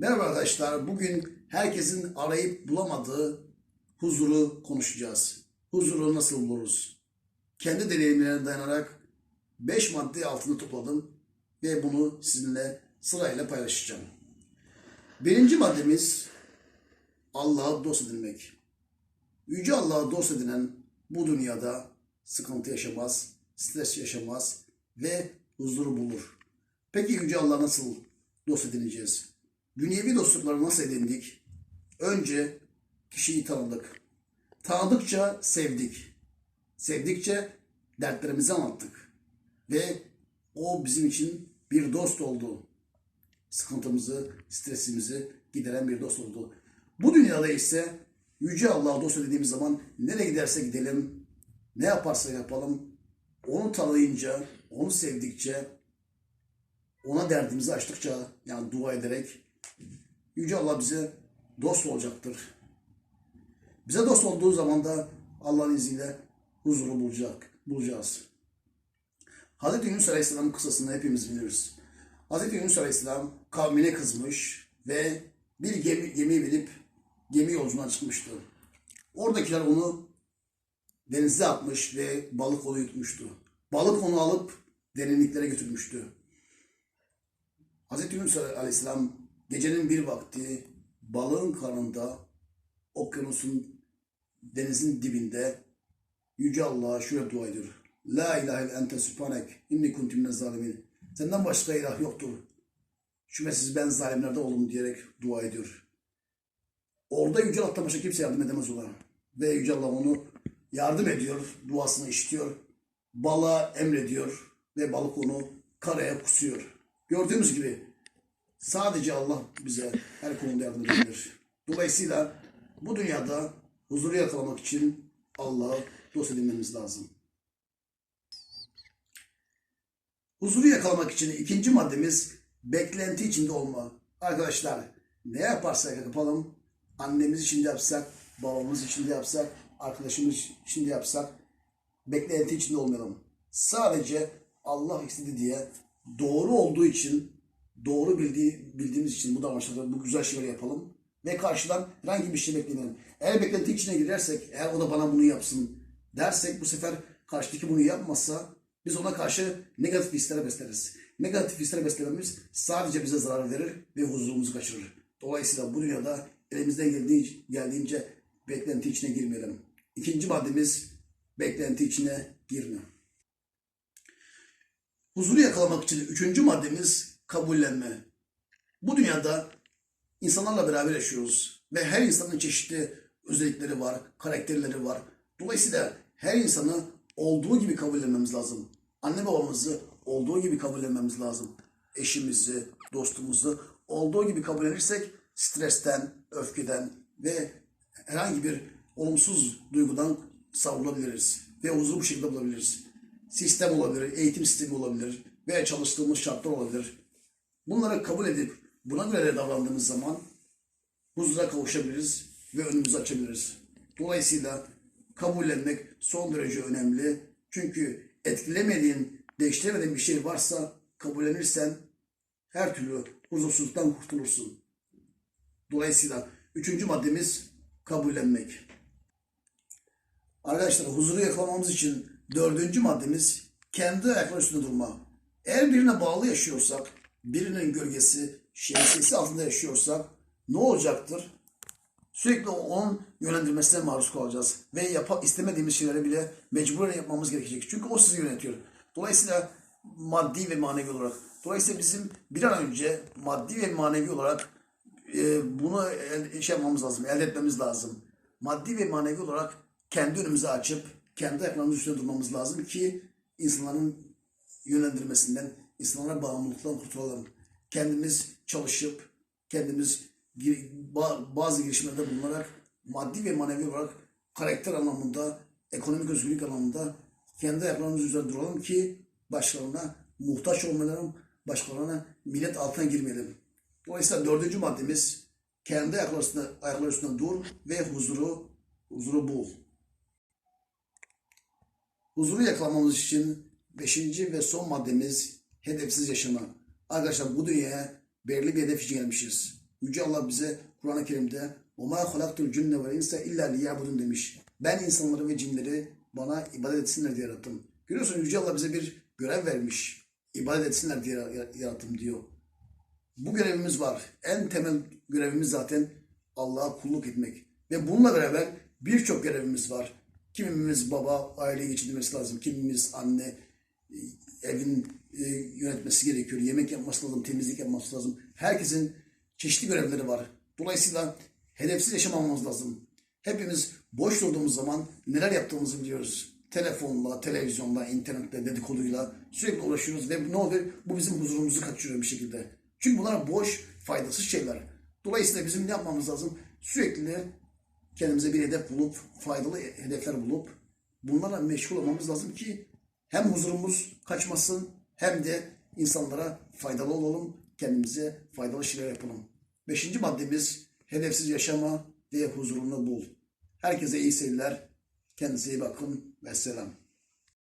Merhaba arkadaşlar. Bugün herkesin arayıp bulamadığı huzuru konuşacağız. Huzuru nasıl buluruz? Kendi deneyimlerine dayanarak 5 madde altında topladım ve bunu sizinle sırayla paylaşacağım. Birinci maddemiz Allah'a dost edinmek. Yüce Allah'a dost edinen bu dünyada sıkıntı yaşamaz, stres yaşamaz ve huzuru bulur. Peki Yüce Allah'a nasıl dost edineceğiz? Dünyevi dostlukları nasıl edindik? Önce kişiyi tanıdık. Tanıdıkça sevdik. Sevdikçe dertlerimizi anlattık. Ve o bizim için bir dost oldu. Sıkıntımızı, stresimizi gideren bir dost oldu. Bu dünyada ise Yüce Allah'a dost dediğimiz zaman nereye giderse gidelim, ne yaparsa yapalım, onu tanıyınca, onu sevdikçe, ona derdimizi açtıkça, yani dua ederek Yüce Allah bize dost olacaktır. Bize dost olduğu zaman da Allah'ın izniyle huzuru bulacak, bulacağız. Hz. Yunus Aleyhisselam'ın kıssasını hepimiz biliriz. Hz. Yunus Aleyhisselam kavmine kızmış ve bir gemi, gemi binip gemi yolculuğuna çıkmıştı. Oradakiler onu denize atmış ve balık onu yutmuştu. Balık onu alıp derinliklere götürmüştü. Hz. Yunus Aleyhisselam gecenin bir vakti balığın karnında okyanusun denizin dibinde Yüce Allah'a şöyle dua ediyor. La ilahe ille ente subhanek inni kuntu minez zalimin. Senden başka ilah yoktur. Şüphesiz ben zalimlerde olum diyerek dua ediyor. Orada Yüce Allah'tan başka kimse yardım edemez ona. Ve Yüce Allah onu yardım ediyor, duasını işitiyor. Balığa emrediyor ve balık onu karaya kusuyor. Gördüğümüz gibi sadece Allah bize her konuda yardım edebilir. Dolayısıyla bu dünyada huzuru yakalamak için Allah'a dost edinmemiz lazım. Huzuru yakalamak için ikinci maddemiz beklenti içinde olma. Arkadaşlar ne yaparsak yapalım, annemiz için de yapsak, babamız için de yapsak, arkadaşımız için de yapsak, beklenti içinde olmayalım. Sadece Allah istedi diye doğru olduğu için, doğru bildiği, bildiğimiz için bu davranışları, bu güzel şeyleri yapalım ve karşıdan herhangi bir şey beklemeyelim. Eğer beklenti içine girersek, eğer o da bana bunu yapsın dersek bu sefer karşıdaki bunu yapmazsa biz ona karşı negatif hisler besleriz. Negatif hisler beslememiz sadece bize zarar verir ve huzurumuzu kaçırır. Dolayısıyla bu dünyada elimizden geldiği, geldiğince beklenti içine girmeyelim. İkinci maddemiz beklenti içine girme. Huzuru yakalamak için üçüncü maddemiz kabullenme. Bu dünyada insanlarla beraber yaşıyoruz ve her insanın çeşitli özellikleri var, karakterleri var. Dolayısıyla her insanı olduğu gibi kabullenmemiz lazım. Anne babamızı olduğu gibi kabullenmemiz lazım. Eşimizi, dostumuzu olduğu gibi kabullenirsek stresten, öfkeden ve herhangi bir olumsuz duygudan savrulabiliriz ve huzuru bu şekilde bulabiliriz. Sistem olabilir, eğitim sistemi olabilir veya çalıştığımız şartlar olabilir. Bunları kabul edip buna göre davrandığımız zaman huzura kavuşabiliriz ve önümüzü açabiliriz. Dolayısıyla kabullenmek son derece önemli. Çünkü etkilemediğin, değiştiremediğin bir şey varsa kabullenirsen her türlü huzursuzluktan kurtulursun. Dolayısıyla üçüncü maddemiz kabullenmek. Arkadaşlar huzuru yakalamamız için dördüncü maddemiz kendi ayakları üstünde durma. Eğer birine bağlı yaşıyorsak, birinin gölgesi, şemsiyesi altında yaşıyorsak ne olacaktır? Sürekli onun yönlendirmesine maruz kalacağız. Ve yap istemediğimiz şeyleri bile mecburen yapmamız gerekecek. Çünkü o sizi yönetiyor. Dolayısıyla maddi ve manevi olarak. Dolayısıyla bizim bir an önce maddi ve manevi olarak e, bunu el, şey yapmamız lazım, elde etmemiz lazım. Maddi ve manevi olarak kendi önümüzü açıp kendi ayaklarımızın üstünde durmamız lazım ki insanların yönlendirmesinden, insanlara bağımlılıktan kurtulalım. Kendimiz çalışıp, kendimiz bazı girişimlerde bulunarak maddi ve manevi olarak karakter anlamında, ekonomik özgürlük anlamında kendi ayaklarımız üzerinde duralım ki başkalarına muhtaç olmayalım, başkalarına millet altına girmeyelim. Dolayısıyla dördüncü maddemiz kendi ayakları üstünde, ayakları üstünde dur ve huzuru huzuru bul. Huzuru yakalamamız için beşinci ve son maddemiz hedefsiz yaşama. Arkadaşlar bu dünyaya belirli bir hedef için gelmişiz. Yüce Allah bize Kur'an-ı Kerim'de وَمَا خَلَقْتُ الْجُنَّ وَالْاِنْسَ اِلَّا لِيَعْبُدُونَ demiş. Ben insanları ve cinleri bana ibadet etsinler diye yarattım. Görüyorsun Yüce Allah bize bir görev vermiş. İbadet etsinler diye yarattım diyor. Bu görevimiz var. En temel görevimiz zaten Allah'a kulluk etmek. Ve bununla beraber birçok görevimiz var. Kimimiz baba, aileyi geçindirmesi lazım. Kimimiz anne, e, evin e, yönetmesi gerekiyor. Yemek yapması lazım, temizlik yapması lazım. Herkesin çeşitli görevleri var. Dolayısıyla hedefsiz yaşamamamız lazım. Hepimiz boş durduğumuz zaman neler yaptığımızı biliyoruz. Telefonla, televizyonla, internetle, dedikoduyla sürekli uğraşıyoruz ve ne oluyor? Bu bizim huzurumuzu kaçırıyor bir şekilde. Çünkü bunlar boş, faydasız şeyler. Dolayısıyla bizim ne yapmamız lazım? Sürekli kendimize bir hedef bulup, faydalı hedefler bulup bunlarla meşgul olmamız lazım ki hem huzurumuz kaçmasın hem de insanlara faydalı olalım, kendimize faydalı şeyler yapalım. Beşinci maddemiz hedefsiz yaşama ve huzurunu bul. Herkese iyi seyirler. Kendinize iyi bakın ve selam.